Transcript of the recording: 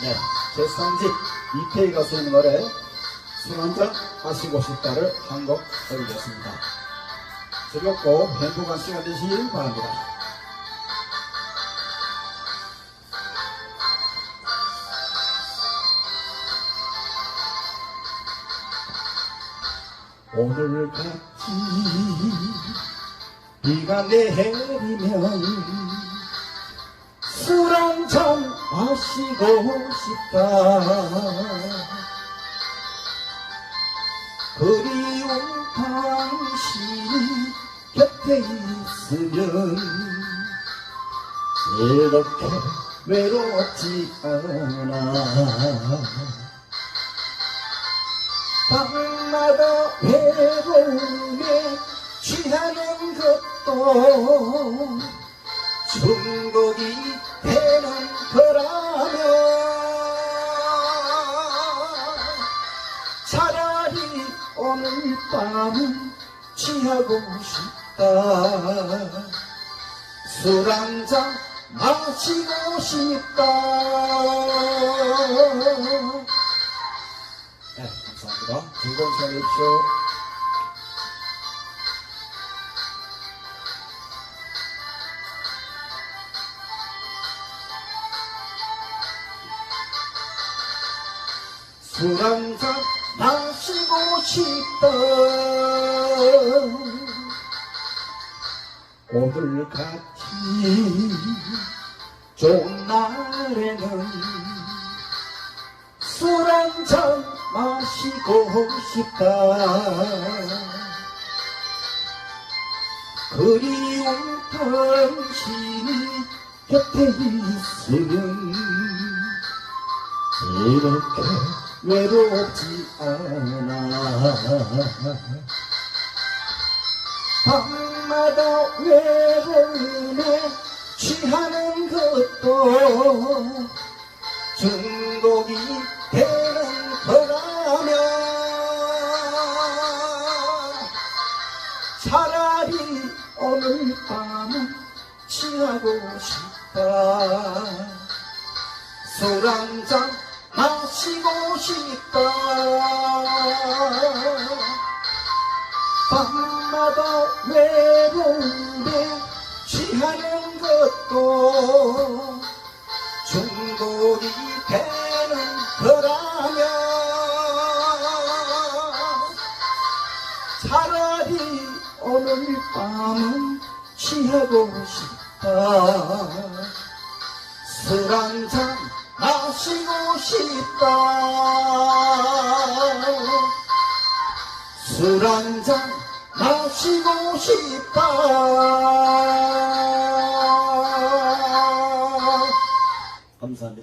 네, 제3집 이태희 가수의 노래 술 한잔 하시고 싶다를 한곡 드리겠습니다. 즐겁고 행복한 시간 되시길 바랍니다. 오늘 같이 비가 내리면 마시고 싶다. 그리운 당신이 곁에 있으면 이렇게 외롭지 않아. 밤마다 외로움에 취하는 것도 중독이 되는 거라 오늘 밤은 취하고 싶다 술 한 잔 마시고 싶다 네, 감사합니다. 즐거운 시간 되십시오. 술 한잔 마시고 싶다. 오늘 같이 좋은 날에는 술 한 잔 마시고 싶다 그리운 당신이 곁에 있으면 이렇게 외롭지 않아. 밤마다 외로움에 취하는 것도 중독이 되는 거라면 차라리 오늘 밤은 취하고 싶다. 술 한잔 마시고 싶다. 밤마다 외로움에 취하는 것도 중독이 되는 거라면 차라리 오늘 밤은 취하고 싶다. 술 한잔 마시고 싶다. 술 한 잔 마시고 싶다